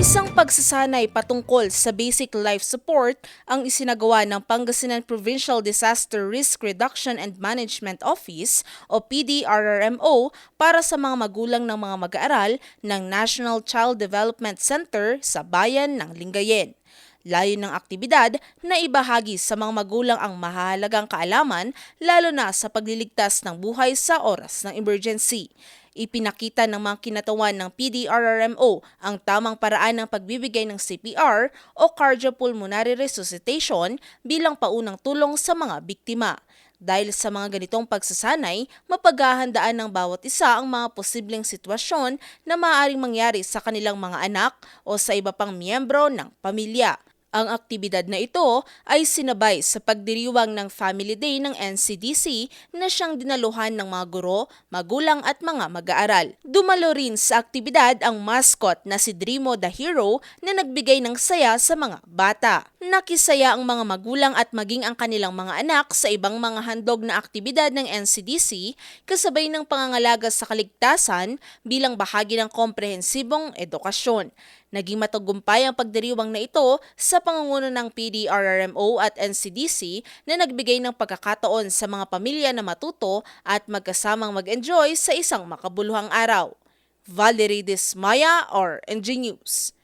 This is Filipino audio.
Isang pagsasanay patungkol sa basic life support ang isinagawa ng Pangasinan Provincial Disaster Risk Reduction and Management Office o PDRRMO para sa mga magulang ng mga mag-aaral ng National Child Development Center sa bayan ng Lingayen. Layo ng aktibidad na ibahagi sa mga magulang ang mahalagang kaalaman lalo na sa pagliligtas ng buhay sa oras ng emergency. Ipinakita ng mga kinatawan ng PDRRMO ang tamang paraan ng pagbibigay ng CPR o cardiopulmonary resuscitation bilang paunang tulong sa mga biktima. Dahil sa mga ganitong pagsasanay, mapaghahandaan ng bawat isa ang mga posibleng sitwasyon na maaaring mangyari sa kanilang mga anak o sa iba pang miyembro ng pamilya. Ang aktibidad na ito ay sinabay sa pagdiriwang ng Family Day ng NCDC na siyang dinaluhan ng mga guro, magulang at mga mag-aaral. Dumalo rin sa aktibidad ang mascot na si Drimo the Hero na nagbigay ng saya sa mga bata. Nakisaya ang mga magulang at maging ang kanilang mga anak sa ibang mga handog na aktibidad ng NCDC kasabay ng pangangalaga sa kaligtasan bilang bahagi ng komprehensibong edukasyon. Naging matagumpay ang pagdiriwang na ito sa pangunguna ng PDRRMO at NCDC na nagbigay ng pagkakataon sa mga pamilya na matuto at magkasamang mag-enjoy sa isang makabuluhang araw. Valerie Dismaya or NG News.